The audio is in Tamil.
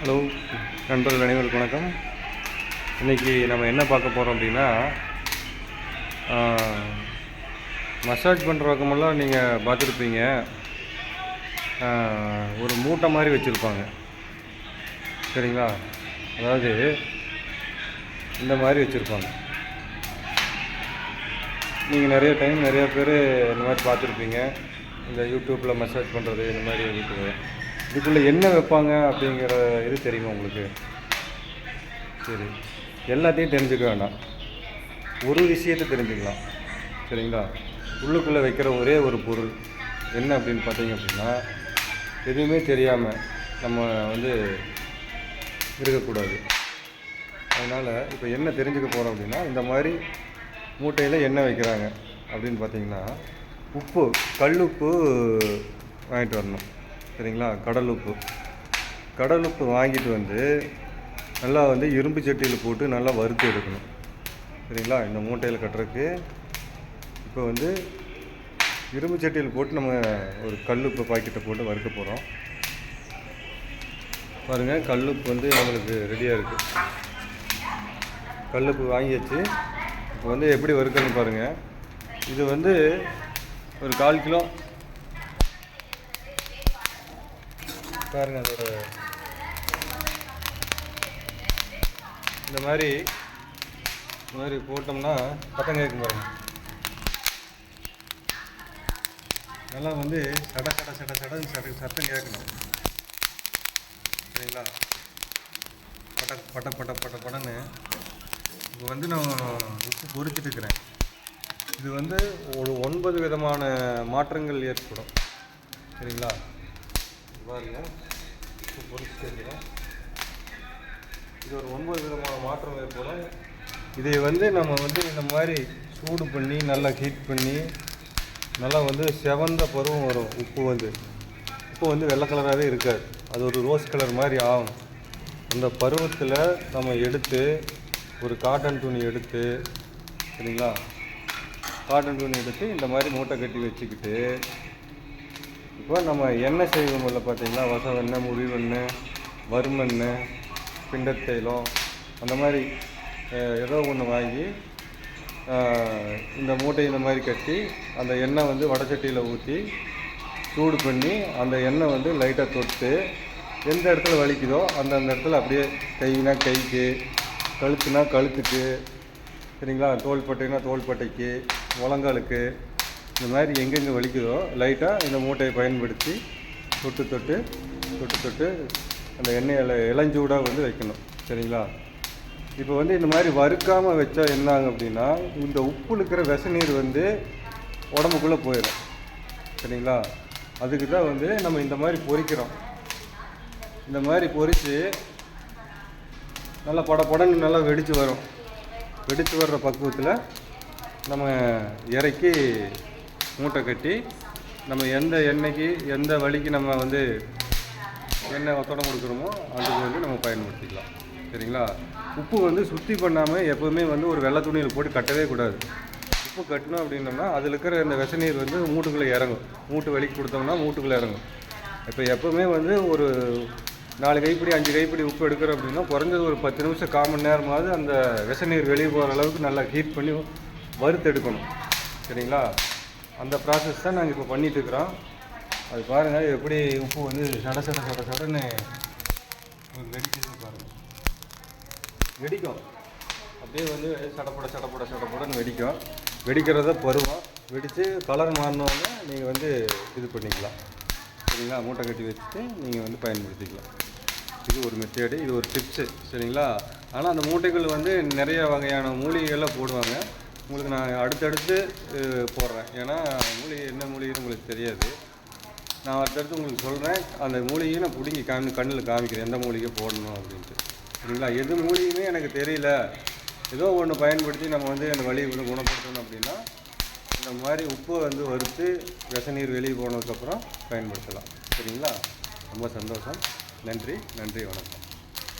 ஹலோ நண்பர்கள் அனைவருக்கும் வணக்கம். இன்றைக்கி நம்ம என்ன பார்க்க போகிறோம் அப்படின்னா மசாஜ் பண்ணுற பக்கமெல்லாம் நீங்கள் பார்த்துருப்பீங்க. ஒரு மூட்டை மாதிரி வச்சுருப்பாங்க. சரிங்களா? அதாவது இந்த மாதிரி வச்சுருப்பாங்க. நீங்கள் நிறைய டைம் நிறைய பேர் இந்த மாதிரி பார்த்துருப்பீங்க. இந்த யூடியூப்பில் மசாஜ் பண்ணுறது இந்த மாதிரி இருக்குது. இதுக்குள்ளே என்ன வைப்பாங்க அப்படிங்கிற இது தெரியுமா உங்களுக்கு? சரி. எல்லாத்தையும் தெரிஞ்சுக்க வேண்டாம். ஒரு விஷயத்தை தெரிஞ்சுக்கலாம். சரிங்களா? உள்ளுக்குள்ளே வைக்கிற ஒரே ஒரு பொருள் என்ன அப்படின்னு பார்த்தீங்க அப்படின்னா எதுவுமே தெரியாமல் நம்ம வந்து இருக்கக்கூடாது. அதனால் இப்போ என்ன தெரிஞ்சுக்க போகிறோம் அப்படின்னா இந்த மாதிரி மூட்டையில் எண்ணெய் வைக்கிறாங்க அப்படின்னு பார்த்தீங்கன்னா உப்பு கல் உப்பு வாங்கிட்டு வரணும். சரிங்களா? கடல் உப்பு. கடல் உப்பு வாங்கிட்டு வந்து நல்லா வந்து இரும்பு சட்டியில் போட்டு நல்லா வறுத்து எடுக்கணும். சரிங்களா? இந்த மூட்டையில் கட்டுறதுக்கு. இப்போ வந்து இரும்பு சட்டியில் போட்டு நம்ம ஒரு கல்லுப்பு பாக்கெட்டை போட்டு வறுக்க போகிறோம் பாருங்கள் கல்லுப்பு வந்து நம்மளுக்கு ரெடியாக இருக்குது கல்லுப்பு வாங்கியாச்சு. இப்போ வந்து எப்படி வறுக்கணும் பாருங்கள் இது வந்து ஒரு கால் கிலோ பாருங்கள் அதோட இந்த மாதிரி இந்த மாதிரி போட்டோம்னா சத்தம் கேட்கும் பாருங்க. நல்லா வந்து சட சட சட சடன்னு சட சத்தம் கேட்கணும். சரிங்களா? பட பட பட பட படன்னு இப்போ வந்து நான் உப்பு பொரிச்சிட்டு இருக்கிறேன் இது வந்து ஒரு ஒன்பது விதமான மாற்றங்கள் ஏற்படும். சரிங்களா? பாருங்க. உப்பு பொரிச்சிட்டு இது ஒரு ஒன்பது விதமான மாற்றம் ஏற்படும் இதை வந்து நம்ம வந்து இந்த மாதிரி சூடு பண்ணி நல்லா ஹீட் பண்ணி நல்லா வந்து செவந்த பருவம் வரும். உப்பு வந்து. உப்பு வந்து வெள்ளை கலராகவே இருக்காது. அது ஒரு ரோஸ் கலர் மாதிரி ஆகும். அந்த பருவத்தில் நம்ம எடுத்து ஒரு காட்டன் துணி எடுத்து சரிங்களா? காட்டன் துணி எடுத்து இந்த மாதிரி மூட்டை கட்டி வச்சுக்கிட்டு இப்போ நம்ம எண்ணெய் செய்வோம்ல பார்த்திங்கன்னா வசவெண்ணெய் முடிவெண்ணெய் வறுமெண்ணெய் பிண்டத்தைலம் அந்த மாதிரி ஏதோ ஒன்று வாங்கி இந்த மூட்டை இந்த மாதிரி கட்டி அந்த எண்ணெய் வந்து வடச்சட்டியில் ஊற்றி சூடு பண்ணி அந்த எண்ணெய் வந்து லைட்டாக தொட்டு எந்த இடத்துல வலிக்குதோ அந்தந்த இடத்துல அப்படியே கைனா கைக்கு கழுத்துனா கழுத்துக்கு சரிங்களா? தோள்பட்டைனா தோள்பட்டைக்கு முழங்காலுக்கு இந்த மாதிரி எங்கெங்கே வலிக்குதோ லைட்டாக இந்த மூட்டையை பயன்படுத்தி தொட்டு தொட்டு தொட்டு தொட்டு அந்த எண்ணெயில் இளஞ்சூடாக வந்து வைக்கணும். சரிங்களா? இப்போ வந்து இந்த மாதிரி வறுக்காமல் வச்சா என்னாங்க அப்படின்னா இந்த உப்பு இருக்கிற விச நீர் வந்து உடம்புக்குள்ளே போயிடும் சரிங்களா? அதுக்கு தான் வந்து நம்ம இந்த மாதிரி பொரிக்கிறோம் இந்த மாதிரி பொரித்து நல்லா பட படன்னு நல்லா வெடித்து வரும். வெடித்து வர்ற பக்குவத்தில் நம்ம இறக்கி மூட்டை கட்டி நம்ம எந்த எண்ணெய்க்கு எந்த வழிக்கு நம்ம வந்து எண்ணெய் ஒத்தடம் கொடுக்குறோமோ அதுக்கு வந்து நம்ம பயன்படுத்திக்கலாம். சரிங்களா? உப்பு வந்து சுத்தி பண்ணாமல் எப்போவுமே வந்து ஒரு வெள்ளை துணியில் போட்டு கட்டவே கூடாது. உப்பு கட்டணும் அப்படின்னோம்னா அதில் இருக்கிற இந்த விச நீர் வந்து மூட்டுக்குள்ளே இறங்கும். மூட்டு வலிக்கு கொடுத்தோம்னா மூட்டுக்குள்ளே இறங்கும். இப்போ எப்போவுமே வந்து ஒரு நாலு கைப்பிடி அஞ்சு கைப்பிடி உப்பு எடுக்கிறோம் அப்படின்னா குறைஞ்சது ஒரு பத்து நிமிஷம் காமன் நேரமாவது அந்த விச நீர் வெளியே போகிற அளவுக்கு நல்லா ஹீட் பண்ணி வறுத்து எடுக்கணும் சரிங்களா? அந்த ப்ராசஸ் தான் நாங்கள் இப்போ பண்ணிட்டுருக்குறோம். அது பாருங்கள் எப்படி உப்பு வந்து சட சட சட சடன்னு வெடிக்கிறது பாருங்கள் வெடிக்கும். அப்படியே வந்து சடப்பட சடப்பட சடப்படன்னு வெடிக்கும். வெடிக்கிறத பருவம். வெடித்து கலர் மாறினோடனே நீங்கள் வந்து இது பண்ணிக்கலாம். சரிங்களா? மூட்டை கட்டி வச்சுட்டு நீங்கள் வந்து பயன்படுத்திக்கலாம். இது ஒரு மெத்தேடு இது ஒரு டிப்ஸு சரிங்களா? ஆனால் அந்த மூட்டைகள் வந்து நிறைய வகையான மூலிகைகள்லாம் போடுவாங்க. உங்களுக்கு நான் அடுத்தடுத்து போடுறேன். ஏன்னா மூலிகை என்ன மூலிகைன்னு உங்களுக்கு தெரியாது. நான் அடுத்தடுத்து உங்களுக்கு சொல்கிறேன் அந்த மூலிகையை நான் பிடுங்கி காமி கண்ணில் காமிக்கிறேன். எந்த மூலிகை போடணும் அப்படின்ட்டு. சரிங்களா? எது மூலிகையுமே எனக்கு தெரியல. ஏதோ ஒன்று பயன்படுத்தி நம்ம வந்து அந்த வழியை வந்து குணப்படுத்தணும் அப்படின்னா இந்த மாதிரி உப்பை வந்து வறுத்து விஷ நீர் வெளியே போனதுக்கப்புறம் பயன்படுத்தலாம். சரிங்களா? ரொம்ப சந்தோஷம். நன்றி. நன்றி. வணக்கம்.